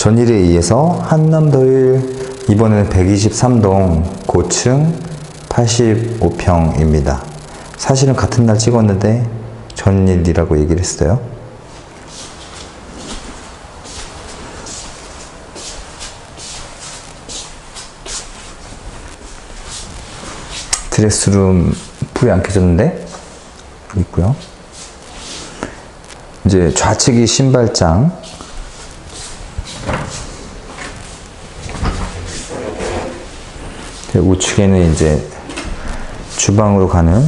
전일에 의해서 한남더일 이번에는 123동 고층 85평입니다. 사실은 같은 날 찍었는데 전일이라고 얘기를 했어요. 드레스룸 불이 안 켜졌는데 있고요. 이제 좌측이 신발장, 우측에는 이제 주방으로 가는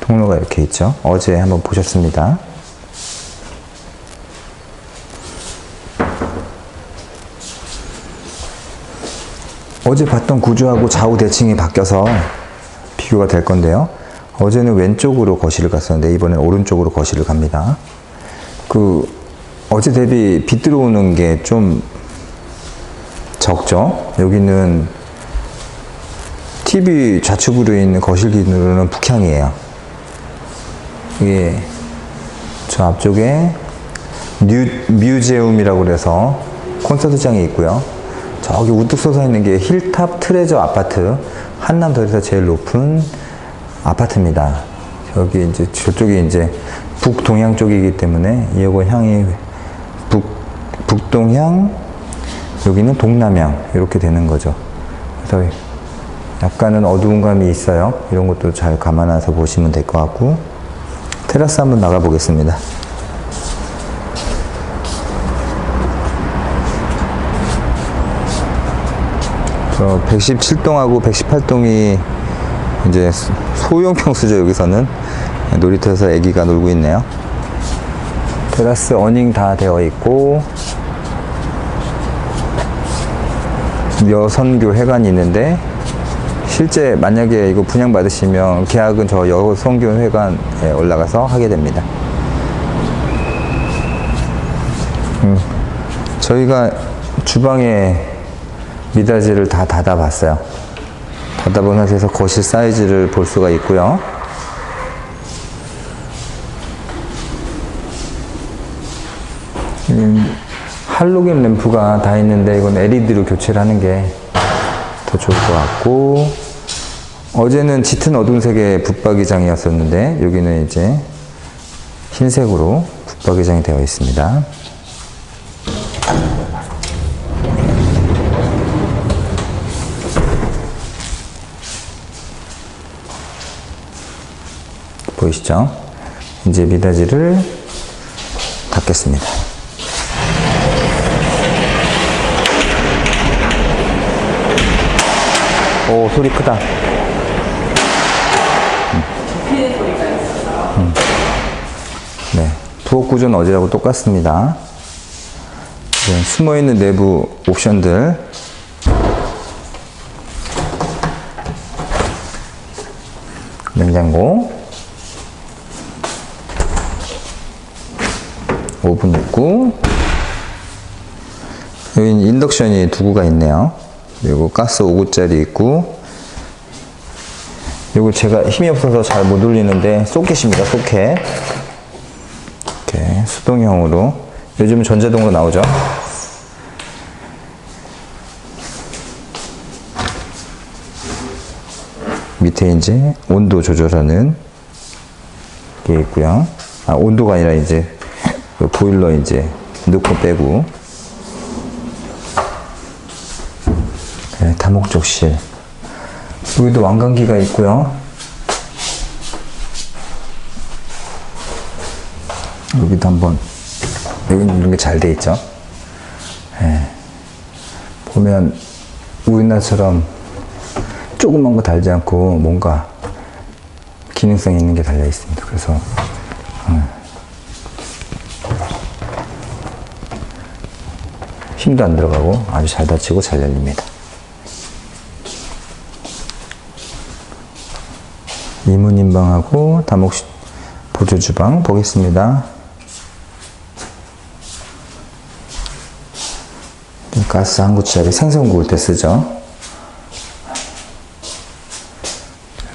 통로가 이렇게 있죠. 어제 한번 보셨습니다. 어제 봤던 구조하고 좌우 대칭이 바뀌어서 비교가 될 건데요. 어제는 왼쪽으로 거실을 갔었는데 이번엔 오른쪽으로 거실을 갑니다. 그 어제 대비 빛 들어오는 게 좀 적죠. 여기는 TV 좌측으로 있는 거실 기준으로는 북향이에요. 이게 저 앞쪽에 뉴, 뮤제움이라고 그래서 콘서트장이 있고요. 저기 우뚝 솟아 있는 게 힐탑 트레저 아파트 한남더에서 제일 높은 아파트입니다. 저기 이제 저쪽이 이제 북동향 쪽이기 때문에 이거 향이 북 북동향 여기는 동남향 이렇게 되는 거죠. 그래서 약간은 어두운 감이 있어요. 이런 것도 잘 감안해서 보시면 될 것 같고 테라스 한번 나가 보겠습니다. 저 117동하고 118동이 이제 소형 평수죠 여기서는 놀이터에서 아기가 놀고 있네요. 테라스 어닝 다 되어 있고 여선교 회관이 있는데 실제 만약에 이거 분양 받으시면 계약은 저 여성교 회관에 올라가서 하게 됩니다. 음, 저희가 주방에 미닫이를 다 닫아봤어요. 닫아본 상태에서 거실 사이즈를 볼 수가 있고요. 할로겐 램프가 다 있는데 이건 LED로 교체를 하는 게 더 좋을 것 같고 어제는 짙은 어두운 색의 붙박이장이었었는데 여기는 이제 흰색으로 붙박이장이 되어 있습니다. 보이시죠? 이제 미닫이를 닫겠습니다. 오, 소리 크다. 음. 음. 네. 부엌 구조는 어제하고 똑같습니다. 네, 숨어있는 내부 옵션들. 냉장고. 오븐 있고. 여기 인덕션이 두 구가 있네요. 그리고 가스 5구짜리 있고 이거 제가 힘이 없어서 잘 못 올리는데 소켓입니다 소켓. 이렇게 수동형으로. 요즘은 전자동으로 나오죠? 밑에 이제 온도 조절하는 게 있고요. 아 온도가 아니라 이제 그 보일러 이제 넣고 빼고 네, 다목적실. 여기도 왕관기가 있고요. 여기도 한번 여기는 이런 게 잘 돼 있죠. 네. 보면 우리나라처럼 조그만 거 달지 않고 뭔가 기능성 있는 게 달려 있습니다. 그래서 음. 힘도 안 들어가고 아주 잘 닫히고 잘 열립니다. 이문인방하고 다목 보조주방 보겠습니다. 가스 한 구짜리 생선 구울 때 쓰죠.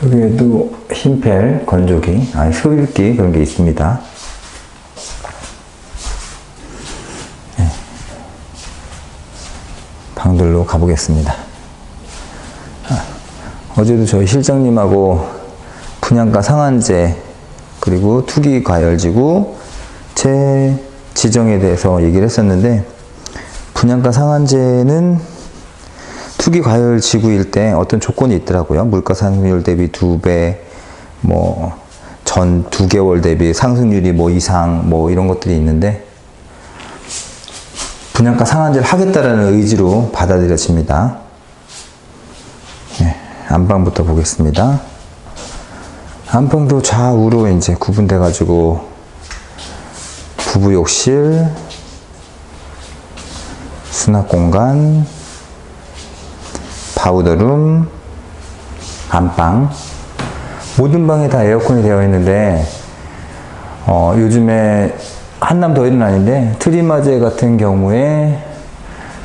여기에도 흰펠 건조기, 아니 흡입기 그런 게 있습니다. 네. 방들로 가보겠습니다. 아, 어제도 저희 실장님하고 분양가 상한제 그리고 투기 과열지구 제 지정에 대해서 얘기를 했었는데 분양가 상한제는 투기 과열 지구일 때 어떤 조건이 있더라고요. 물가 상승률 대비 두 배, 뭐, 전 두 개월 대비 상승률이 뭐 이상, 뭐 이런 것들이 있는데, 분양가 상한제를 하겠다라는 의지로 받아들여집니다. 네, 안방부터 보겠습니다. 안방도 좌우로 이제 구분돼 가지고, 부부 욕실, 수납 공간, 파우더룸, 안방. 모든 방에 다 에어컨이 되어 있는데 어, 요즘에 한남 더위는 아닌데 트리마제 같은 경우에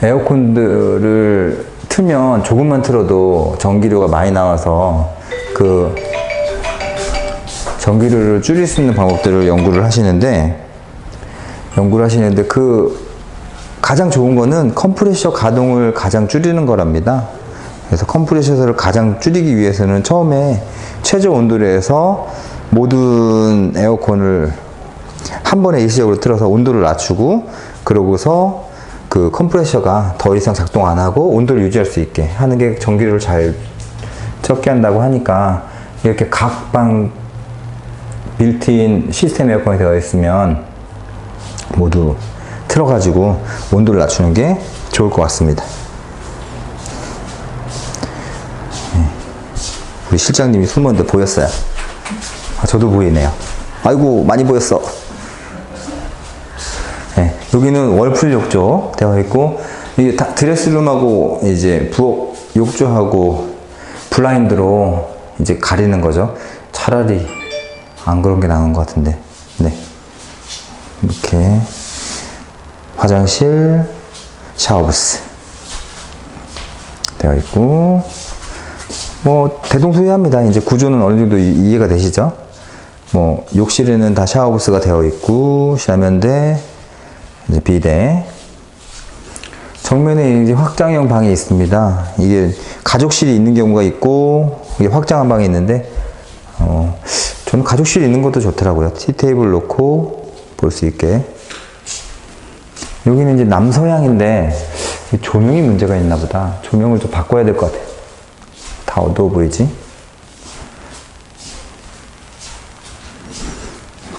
에어컨들을 틀면 조금만 틀어도 전기료가 많이 나와서 그 전기료를 줄일 수 있는 방법들을 연구를 하시는데 연구를 하시는데 그 가장 좋은 거는 컴프레셔 가동을 가장 줄이는 거랍니다. 그래서 컴프레셔를 가장 줄이기 위해서는 처음에 최저 온도에서 모든 에어컨을 한 번에 일시적으로 틀어서 온도를 낮추고 그러고서 그 컴프레셔가 더 이상 작동 안 하고 온도를 유지할 수 있게 하는 게 전기료를 잘 적게 한다고 하니까 이렇게 각 방 빌트인 시스템 에어컨이 되어 있으면 모두 틀어가지고 온도를 낮추는 게 좋을 것 같습니다. 우리 실장님이 숨었는데 보였어요. 아, 저도 보이네요. 아이고, 많이 보였어. 네, 여기는 월풀 욕조 되어 있고, 이게 다 드레스룸하고 이제 부엌 욕조하고 블라인드로 이제 가리는 거죠. 차라리 안 그런 게 나은 것 같은데. 네. 이렇게 화장실, 샤워부스 되어 있고, 뭐 대동소이합니다. 이제 구조는 어느 정도 이- 이해가 되시죠? 뭐 욕실에는 다 샤워부스가 되어 있고 샤면대, 이제 비대. 정면에 이제 확장형 방이 있습니다. 이게 가족실이 있는 경우가 있고 이게 확장한 방이 있는데 어, 저는 가족실이 있는 것도 좋더라고요. 티 테이블 놓고 볼 수 있게. 여기는 이제 남서향인데 이 조명이 문제가 있나 보다. 조명을 좀 바꿔야 될 것 같아요. 다 어두워 보이지?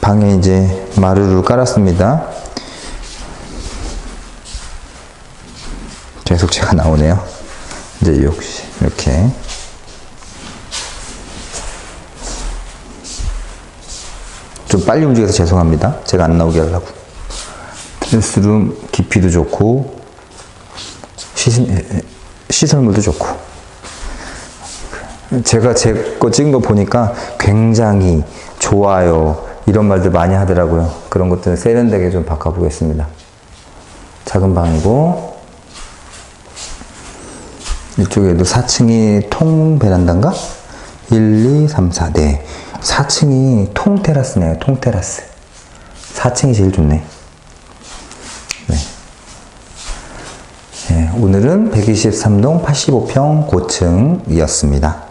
방에 이제 마루를 깔았습니다. 계속 제가 나오네요. 이제 욕실, 이렇게. 좀 빨리 움직여서 죄송합니다. 제가 안 나오게 하려고. 드레스룸 깊이도 좋고, 시설, 시설물도 좋고. 제가 제 거 찍은 거 보니까 굉장히 좋아요 이런 말들 많이 하더라고요. 그런 것들은 세련되게 좀 바꿔보겠습니다. 작은 방이고 이쪽에도 4층이 통 베란다인가? 1, 2, 3, 4, 네. 4층이 통 테라스네요. 통 테라스. 4층이 제일 좋네. 네. 네, 오늘은 123동 85평 고층이었습니다.